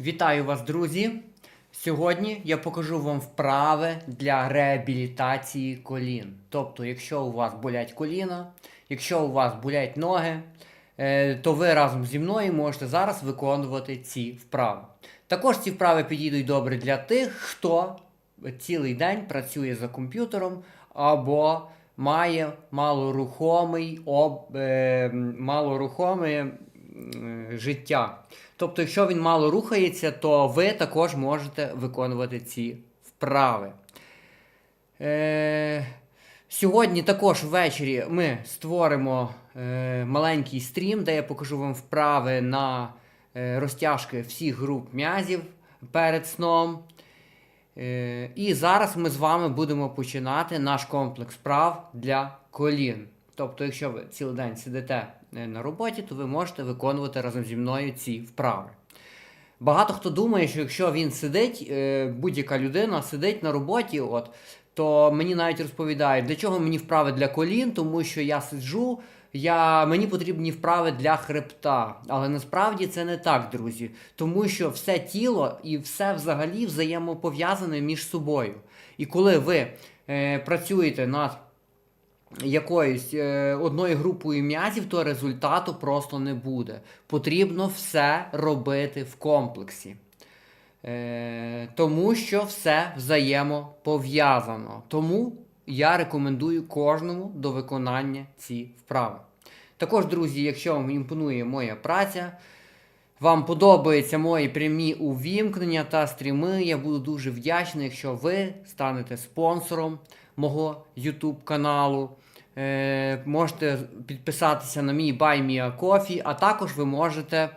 Вітаю вас, друзі! Сьогодні я покажу вам вправи для реабілітації колін. Тобто, якщо у вас болять коліна, якщо у вас болять ноги, е, то ви разом зі мною можете зараз виконувати ці вправи. Також ці вправи підійдуть добре для тих, хто цілий день працює за комп'ютером або має малорухомий, е, малорухоме м, життя. Тобто, якщо він мало рухається, то ви також можете виконувати ці вправи. Е, сьогодні також ввечері ми створимо е, маленький стрім, де я покажу вам вправи на е, розтяжки всіх груп м'язів перед сном. Е, і зараз ми з вами будемо починати наш комплекс вправ для колін. Тобто, якщо ви цілий день сидите е, на роботі, то ви можете виконувати разом зі мною ці вправи. Багато хто думає, що якщо він сидить, е, будь-яка людина сидить на роботі, от, то мені навіть розповідають, для чого мені вправи для колін, тому що я сиджу, я, мені потрібні вправи для хребта. Але насправді це не так, друзі. Тому що все тіло і все взагалі взаємопов'язане між собою. І коли ви е, працюєте над якоюсь е, одною групою м'язів, то результату просто не буде. Потрібно все робити в комплексі. Е, тому що все взаємопов'язано. Тому я рекомендую кожному до виконання ці вправи. Також, друзі, якщо вам імпонує моя праця, вам подобаються мої прямі увімкнення та стріми, я буду дуже вдячний, якщо ви станете спонсором мого YouTube каналу. Е, можете підписатися на мій Buy Me а також ви можете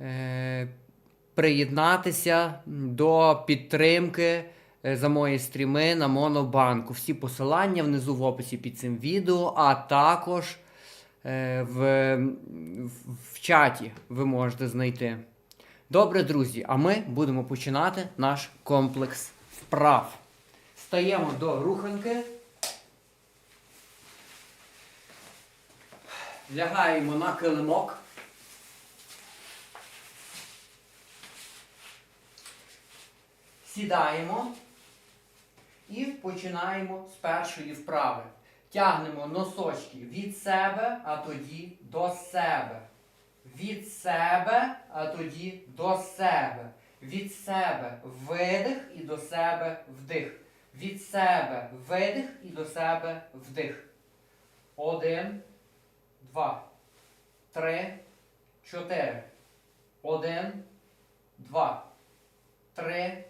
е, приєднатися до підтримки е, за мої стріми на Монобанку. Всі посилання внизу в описі під цим відео, а також е, в, в чаті ви можете знайти. Добре, друзі, а ми будемо починати наш комплекс вправ. Стаємо до руханки. Лягаємо на килимок. Сідаємо і починаємо з першої вправи. Тягнемо носочки від себе, а тоді до себе. Від себе, а тоді до себе. Від себе видих і до себе вдих. Від себе видих і до себе вдих. Один, два, три, чотири. Один, два, три,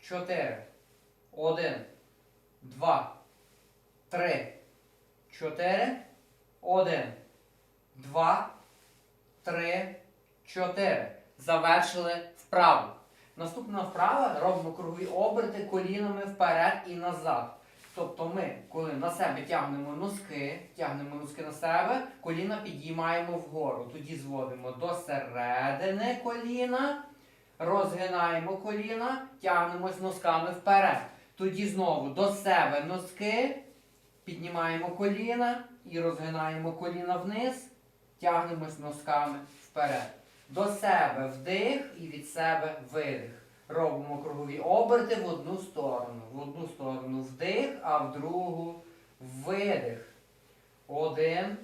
чотири. Один, два, три, чотири. Один, два, три, чотири. Завершили вправу. Наступна вправа робимо кругові оберти колінами вперед і назад. Тобто ми, коли на себе тягнемо носки, тягнемо носки на себе, коліна підіймаємо вгору. Тоді зводимо до середини коліна, розгинаємо коліна, тягнемось носками вперед. Тоді знову до себе носки, піднімаємо коліна і розгинаємо коліна вниз, тягнемось носками вперед. До себе вдих і від себе видих. Робимо кругові оберти в одну сторону. В одну сторону вдих, а в другу видих. Один.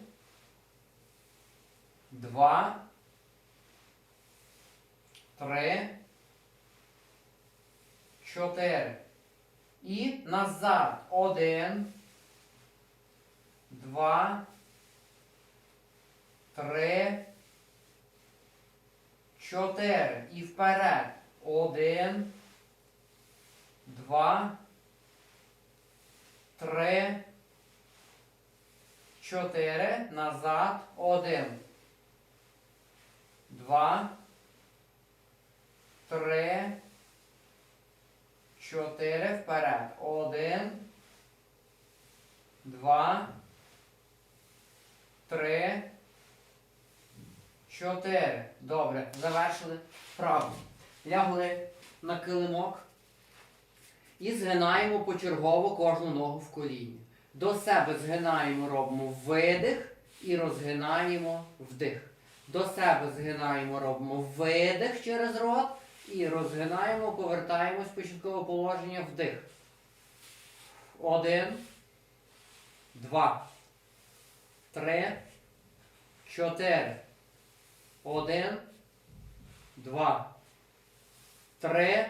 Два. Три. Чотири. І назад. Один. Два. Три. Чотири. І вперед. Один. Два. Три. Чотири. Назад. Один. Два. Три. Чотири. Вперед. Один. Два. Три. Чотири. Добре. Завершили вправу. Лягли на килимок і згинаємо почергово кожну ногу в коліні. До себе згинаємо, робимо видих і розгинаємо вдих. До себе згинаємо, робимо видих через рот І розгинаємо, повертаємось в початкове положення вдих. Один, два, три, чотири. Один, два, три,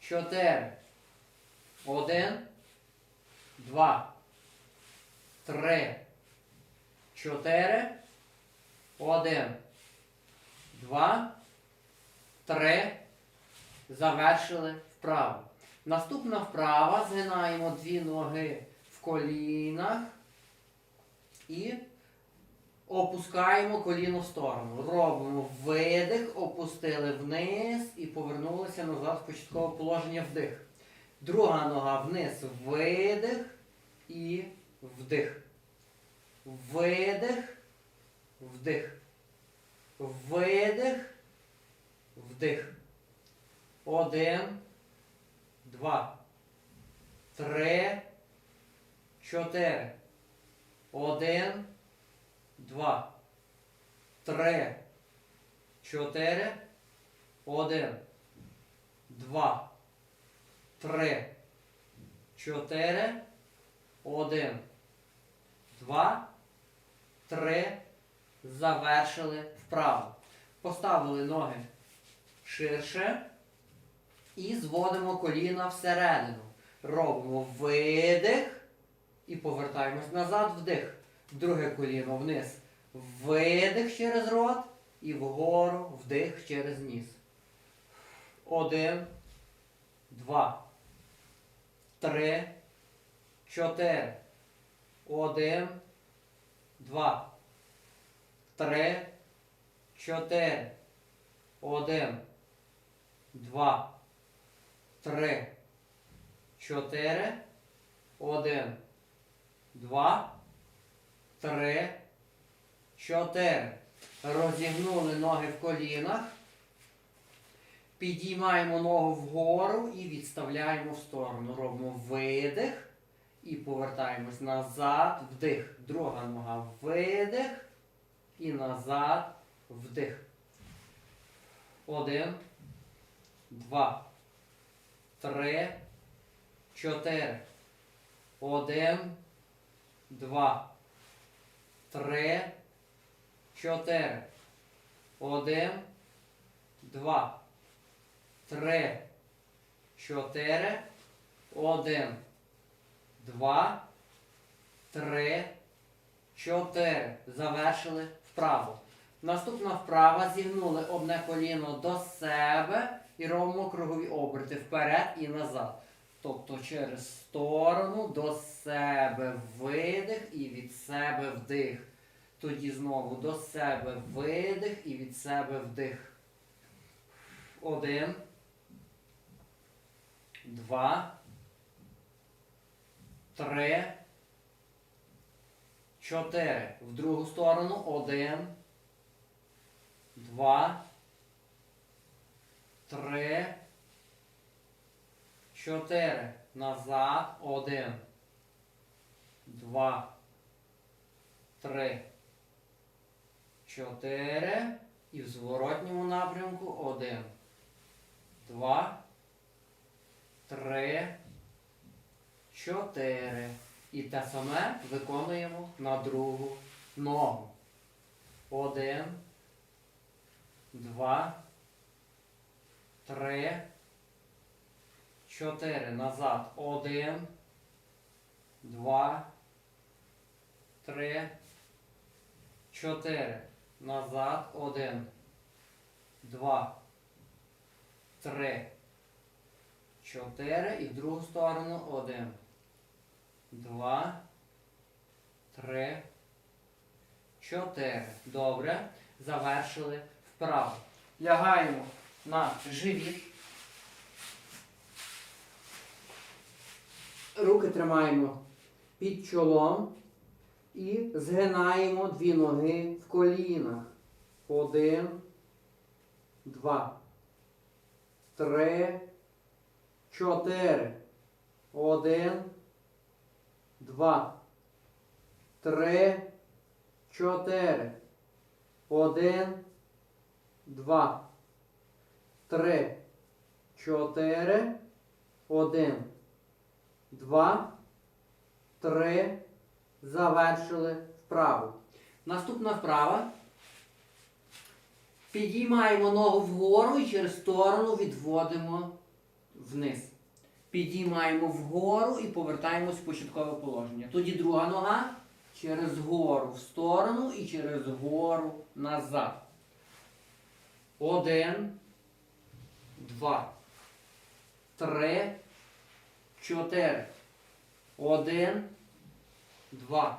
чотири. Один, два, три, чотири. Один, два, три. Завершили вправо. Наступна вправа. Згинаємо дві ноги в колінах і опускаємо коліно в сторону. Робимо видих, опустили вниз і повернулися назад в початкове положення вдих. Друга нога вниз, видих і вдих. Видих, вдих. Видих, вдих. Один, два, три, чотири. Один, два, три, чотири. Один, два, три, чотири. Один, два, три. Завершили вправо. Поставили ноги ширше. І зводимо коліна всередину. Робимо видих. І повертаємось назад, вдих. Друге коліно вниз. Видих через рот. І вгору вдих через ніс. Один. Два. Три. Чотири. Один. Два. Три. Чотири. Один. Два. Три. Чотири. Один. Два. Три. Чотири. Розігнули ноги в колінах. Підіймаємо ногу вгору і відставляємо в сторону. Робимо видих. І повертаємось назад. Вдих. Друга нога. Видих. І назад. Вдих. Один. Два. Три. Чотири. Один. Два. Три. Чотири. Один. Два. Три. Чотири. Один. Два. Три. Чотири. Завершили вправо. Наступна вправа зігнули одне коліно до себе і робимо кругові оберти вперед і назад. Тобто через сторону до себе видих і від себе вдих. Тоді знову до себе видих і від себе вдих. Один. Два. Три. Чотири. В другу сторону. Один. Два. Три. Чотири. Назад. Один. Два. Три. Чотири. І в зворотньому напрямку один. Два. Три. Чотири. І те саме виконуємо на другу ногу. Один. Два. Три. Чотири. Назад. Один. Два. Три. Чотири. Назад. Один. Два. Три. Чотири. І в другу сторону. Один. Два. Три. Чотири. Добре. Завершили вправо. Лягаємо на живіт. Руки тримаємо під чолом і згинаємо дві ноги в колінах. Один, два, три, чотири. Один, два, три, чотири. Один, два, три, чотири, один, два, три. Завершили вправу. Наступна вправа. Підіймаємо ногу вгору і через сторону відводимо вниз. Підіймаємо вгору і повертаємось в початкове положення. Тоді друга нога через гору в сторону і через гору назад. Один, два, три, чотири. Один, два,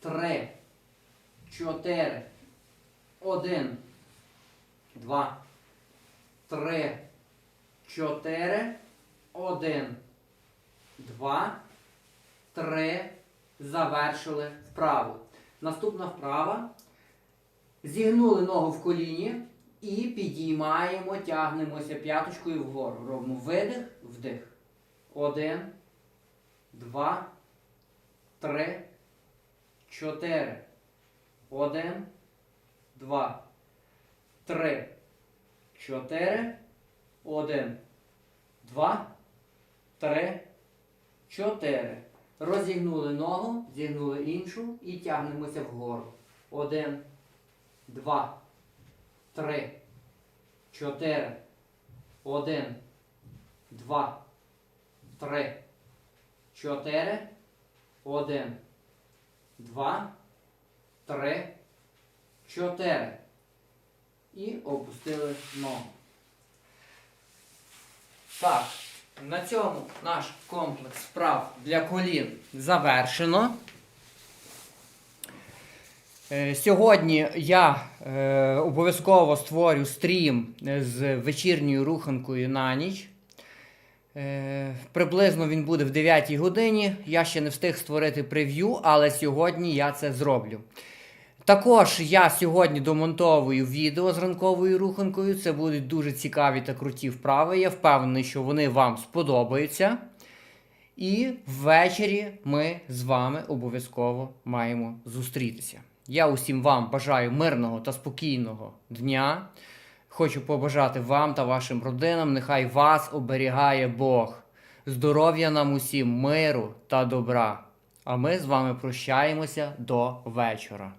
три, чотири. Один, два, три, чотири. Один, два, три. Завершили вправу. Наступна вправа. Зігнули ногу в коліні і підіймаємо, тягнемося п'яточкою вгору. Робимо видих, вдих. Один, два, три, чотири. Один, два, три, чотири. Один, два, три, чотири. Розігнули ногу, зігнули іншу і тягнемося вгору. Один, два, три, чотири. Один, два, три, чотири. Один, два, три, чотири. І опустили ногу. Так, на цьому наш комплекс вправ для колін завершено. Е, Сьогодні я е, обов'язково створю стрім з вечірньою руханкою на ніч. Е, приблизно він буде в 9 годині. Я ще не встиг створити прев'ю, але сьогодні я це зроблю. Також я сьогодні домонтовую відео з ранковою руханкою. Це будуть дуже цікаві та круті вправи. Я впевнений, що вони вам сподобаються. І ввечері ми з вами обов'язково маємо зустрітися. Я усім вам бажаю мирного та спокійного дня. Хочу побажати вам та вашим родинам. Нехай вас оберігає Бог. Здоров'я нам усім, миру та добра. А ми з вами прощаємося до вечора.